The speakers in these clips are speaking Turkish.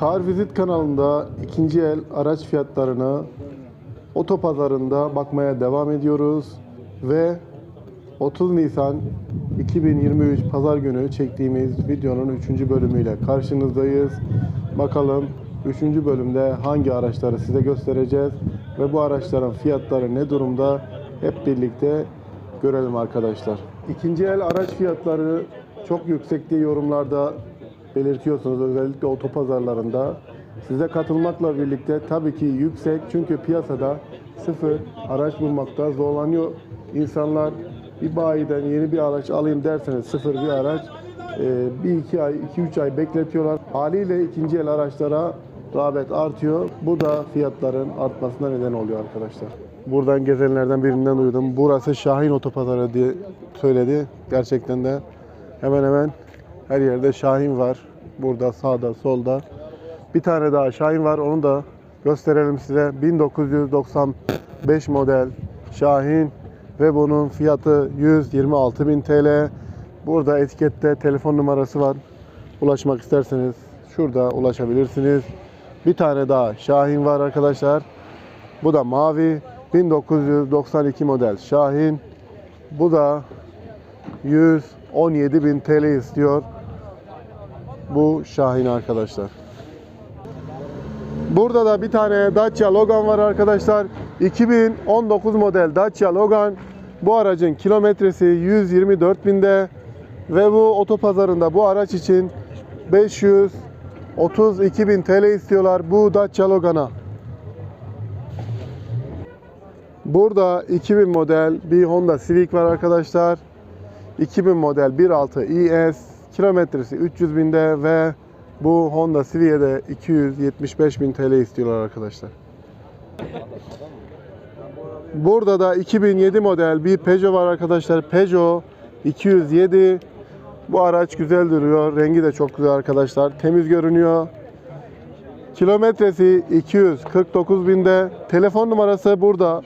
Car Visit kanalında ikinci el araç fiyatlarını otopazarında bakmaya devam ediyoruz ve 30 Nisan 2023 Pazar günü çektiğimiz videonun 3. bölümüyle karşınızdayız. Bakalım 3. bölümde hangi araçları size göstereceğiz ve bu araçların fiyatları ne durumda hep birlikte görelim arkadaşlar. İkinci el araç fiyatları çok yüksek diye yorumlarda belirtiyorsunuz özellikle otopazarlarında. Size katılmakla birlikte tabii ki yüksek çünkü piyasada sıfır araç bulmakta zorlanıyor insanlar. Bir bayiden yeni bir araç alayım derseniz sıfır bir araç e, bir iki ay, iki üç ay bekletiyorlar. Haliyle ikinci el araçlara rağbet artıyor. Bu da fiyatların artmasına neden oluyor arkadaşlar. Buradan gezenlerden birinden duydum. Burası Şahin Otopazarı diye söyledi. Gerçekten de hemen hemen her yerde Şahin var. Burada sağda solda. Bir tane daha Şahin var. Onu da gösterelim size. 1995 model Şahin ve bunun fiyatı 126.000 TL. Burada etikette telefon numarası var. Ulaşmak isterseniz şurada ulaşabilirsiniz. Bir tane daha Şahin var arkadaşlar. Bu da mavi. 1992 model Şahin. Bu da 117.000 TL istiyor. Bu Şahin arkadaşlar. Burada da bir tane Dacia Logan var arkadaşlar. 2019 model Dacia Logan. Bu aracın kilometresi 124 binde ve bu otopazarında bu araç için 532 bin TL istiyorlar bu Dacia Logan'a. Burada 2000 model bir Honda Civic var arkadaşlar. 2000 model 1.6 ES kilometresi 300 binde ve bu Honda Civic'e de 275 bin TL istiyorlar arkadaşlar. Burada da 2007 model bir Peugeot var arkadaşlar. Peugeot 207. Bu araç güzel duruyor. Rengi de çok güzel arkadaşlar. Temiz görünüyor. Kilometresi 249 binde. Telefon numarası burada.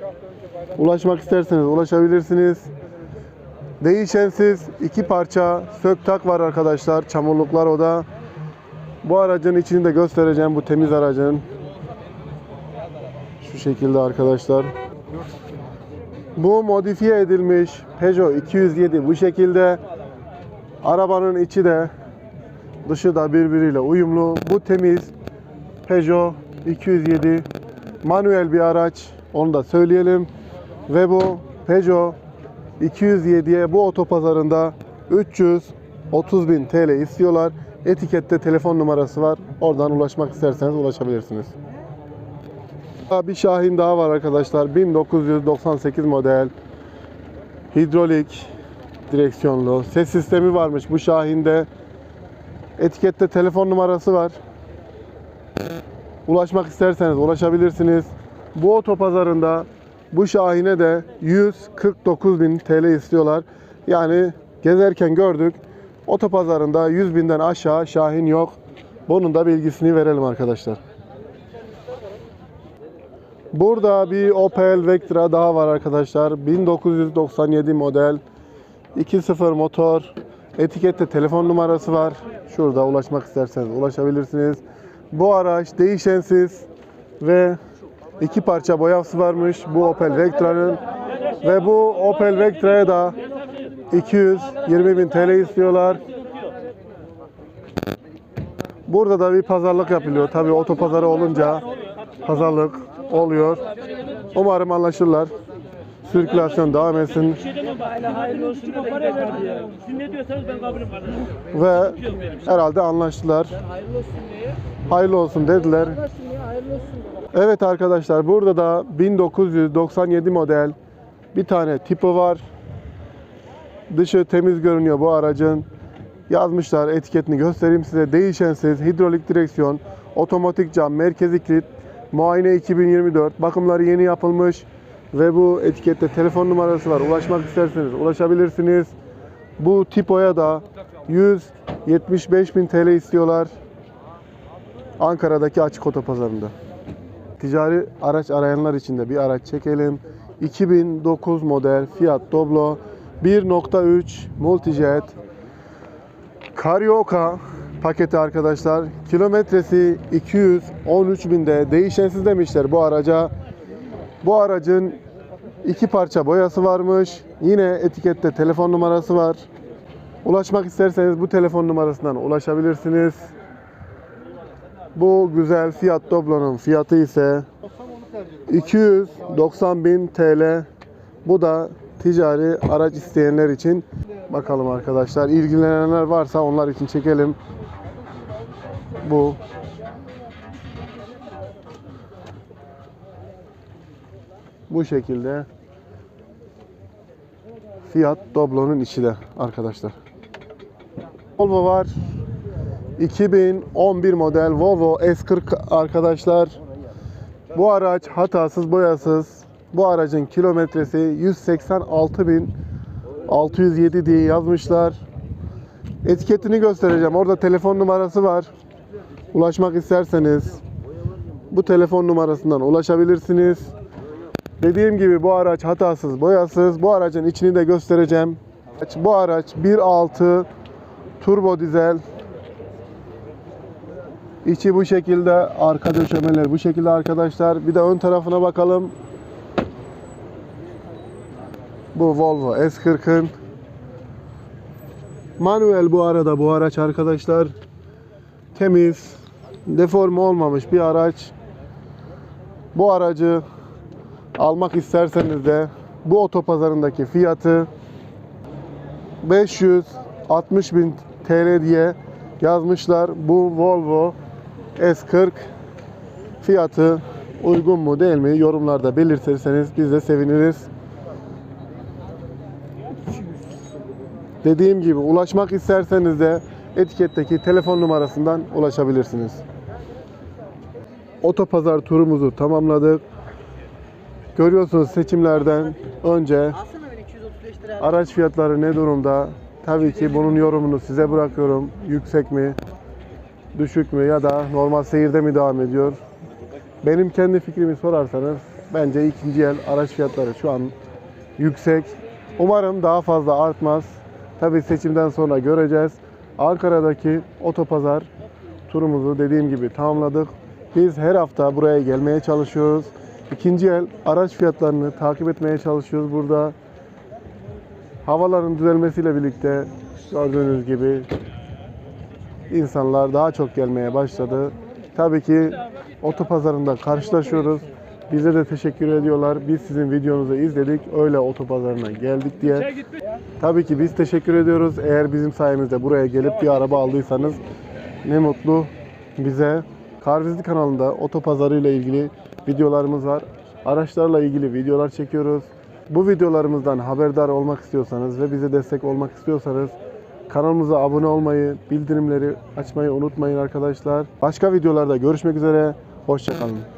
Ulaşmak isterseniz ulaşabilirsiniz. Değişensiz iki parça söktak var arkadaşlar. Çamurluklar o da. Bu aracın içini de göstereceğim. Bu temiz aracın. Şu şekilde arkadaşlar. Bu modifiye edilmiş Peugeot 207 bu şekilde. Arabanın içi de dışı da birbiriyle uyumlu. Bu temiz Peugeot 207 manuel bir araç. Onu da söyleyelim. Ve bu Peugeot 207'ye bu otopazarında 330 bin TL istiyorlar. Etikette telefon numarası var. Oradan ulaşmak isterseniz ulaşabilirsiniz. Bir Şahin daha var arkadaşlar. 1998 model. Hidrolik direksiyonlu. Ses sistemi varmış bu Şahin'de. Etikette telefon numarası var. Ulaşmak isterseniz ulaşabilirsiniz. Bu otopazarında bu Şahin'e de 149 bin TL istiyorlar. Yani gezerken gördük. Otopazarında 100 binden aşağı Şahin yok. Bunun da bilgisini verelim arkadaşlar. Burada bir Opel Vectra daha var arkadaşlar. 1997 model 2.0 motor. Etikette telefon numarası var. Şurada ulaşmak isterseniz ulaşabilirsiniz. Bu araç değişensiz ve iki parça boyası varmış bu Opel Vectra'nın. Ve bu Opel Vectra'ya da 220 bin TL istiyorlar. Burada da bir pazarlık yapılıyor. Tabii otopazarı olunca pazarlık oluyor. Umarım anlaşırlar. Sirkülasyon devam etsin ve herhalde anlaştılar. Hayırlı olsun dediler. Evet arkadaşlar burada da 1997 model bir tane tipo var. Dışı temiz görünüyor bu aracın. Yazmışlar etiketini göstereyim size. Değişensiz hidrolik direksiyon, otomatik cam, merkezi kilit, muayene 2024, bakımları yeni yapılmış ve bu etikette telefon numarası var. Ulaşmak isterseniz ulaşabilirsiniz. Bu tipoya da 175 bin TL istiyorlar. Ankara'daki açık otopazarında. Ticari araç arayanlar için de bir araç çekelim. 2009 model Fiat Doblo 1.3 Multijet Carioca paketi arkadaşlar. Kilometresi 213 binde değişensiz demişler bu araca. Bu aracın iki parça boyası varmış. Yine etikette telefon numarası var. Ulaşmak isterseniz bu telefon numarasından ulaşabilirsiniz. Bu güzel Fiat Doblo'nun fiyatı ise 290.000 TL. Bu da ticari araç isteyenler için. Bakalım arkadaşlar ilgilenenler varsa onlar için çekelim. Bu bu şekilde Fiat Doblo'nun içi de arkadaşlar. Volvo var. 2011 model Volvo S40 arkadaşlar. Bu araç hatasız boyasız. Bu aracın kilometresi 186.607 diye yazmışlar. Etiketini göstereceğim. Orada telefon numarası var. Ulaşmak isterseniz bu telefon numarasından ulaşabilirsiniz. Dediğim gibi bu araç hatasız, boyasız. Bu aracın içini de göstereceğim. Bu araç 1.6 turbo dizel. İçi bu şekilde, arka döşemeler bu şekilde arkadaşlar. Bir de ön tarafına bakalım. Bu Volvo S40'ın manuel bu arada bu araç arkadaşlar. Temiz, deforme olmamış bir araç. Bu aracı almak isterseniz de bu otopazarındaki fiyatı 560 bin TL diye yazmışlar. Bu Volvo S40 fiyatı uygun mu değil mi yorumlarda belirtirseniz biz de seviniriz. Dediğim gibi ulaşmak isterseniz de etiketteki telefon numarasından ulaşabilirsiniz. Otopazar turumuzu tamamladık. Görüyorsunuz seçimlerden önce Alsana beni 235 lira. araç fiyatları ne durumda? Tabii ki bunun yorumunu size bırakıyorum. Yüksek mi, düşük mü ya da normal seyirde mi devam ediyor? Benim kendi fikrimi sorarsanız bence ikinci el araç fiyatları şu an yüksek. Umarım daha fazla artmaz. Tabii seçimden sonra göreceğiz. Ankara'daki otopazar turumuzu dediğim gibi tamamladık. Biz her hafta buraya gelmeye çalışıyoruz. İkinci el araç fiyatlarını takip etmeye çalışıyoruz burada. Havaların düzelmesiyle birlikte gördüğünüz gibi insanlar daha çok gelmeye başladı. Tabii ki otopazarında karşılaşıyoruz. Bize de teşekkür ediyorlar. Biz sizin videonuzu izledik. Öyle otopazarına geldik diye. Tabii ki biz teşekkür ediyoruz. Eğer bizim sayemizde buraya gelip bir araba aldıysanız ne mutlu bize. Karvizli kanalında otopazarı ile ilgili videolarımız var. Araçlarla ilgili videolar çekiyoruz. Bu videolarımızdan haberdar olmak istiyorsanız ve bize destek olmak istiyorsanız kanalımıza abone olmayı, bildirimleri açmayı unutmayın arkadaşlar. Başka videolarda görüşmek üzere. Hoşçakalın.